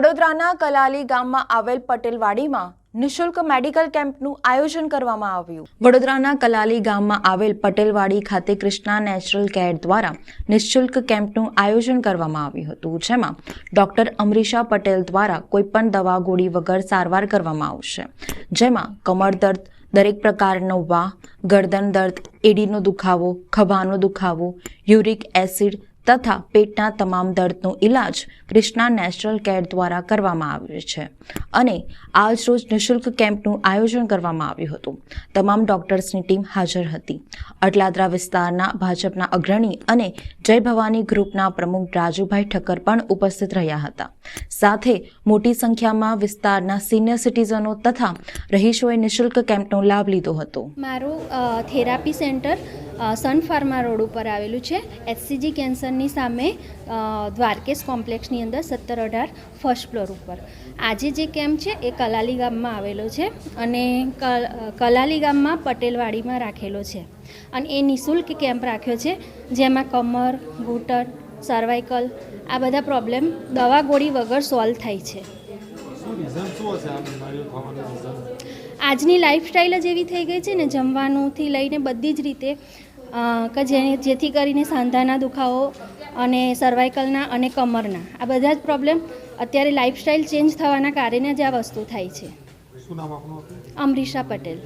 વડોદરાના કલાલી ગામમાં આવેલ પટેલવાડીમાં નિઃશુલ્ક મેડિકલ કેમ્પનું આયોજન કરવામાં આવ્યું. વડોદરાના કલાલી ગામમાં આવેલ પટેલવાડી ખાતે કૃષ્ણા નેચરલ કેર દ્વારા નિઃશુલ્ક કેમ્પનું આયોજન કરવામાં આવ્યું હતું, જેમાં ડોક્ટર અમરીશા પટેલ દ્વારા કોઈપણ દવા ગોળી વગર સારવાર કરવામાં આવશે, જેમાં કમર દર્દ, દરેક પ્રકારનો વાહ, ગરદન દર્દ, એડીનો દુખાવો, ખભાનો દુખાવો, યુરિક એસિડ તથા પેટના તમામ દર્દનો ઇલાજ કૃષ્ણા નેચરલ કેર દ્વારા કરવામાં આવ્યો છે. અને આજ રોજ નિઃશુલ્ક કેમ્પનું આયોજન કરવામાં આવ્યું હતું. તમામ ડોક્ટર્સની ટીમ હાજર હતી. અટલાદરા વિસ્તારના ભાજપના અગ્રણી અને જય ભવાની ગ્રુપના પ્રમુખ રાજુભાઈ ઠક્કર પણ ઉપસ્થિત રહ્યા હતા. સાથે મોટી સંખ્યામાં વિસ્તારના સિનિયર સિટીઝનો તથા રહીશોએ નિઃશુલ્ક કેમ્પનો લાભ લીધો હતો. મારું therapy centre sun pharma road ઉપર આવેલું છે. એચસીજી કેન્સરની સામે દ્વારકેશ કોમ્પ્લેક્સની અંદર સત્તર અઢાર ફર્સ્ટ ફ્લોર ઉપર. આજે જે કેમ્પ છે એ કલાલી ગામમાં આવેલો છે અને કલાલી ગામમાં પટેલવાડીમાં રાખેલો છે. અને એ નિઃશુલ્ક કેમ્પ રાખ્યો છે જેમાં કમર ઘૂંટણ સર્વાઇકલ આ બધા પ્રોબ્લેમ દવા ગોળી વગર સોલ્વ થાય છે. આજની લાઈફસ્ટાઈલ જ એવી થઈ ગઈ છે ને જમવાનુંથી લઈને બધી જ રીતે કે જે જેથી કરીને સાંધાના દુખાવો અને સર્વાઇકલના અને કમરના. આ બધા જ પ્રોબ્લેમ અત્યારે લાઈફસ્ટાઈલ ચેન્જ થવાના કારણે જ આ વસ્તુ થાય છે. અમરીશા પટેલ.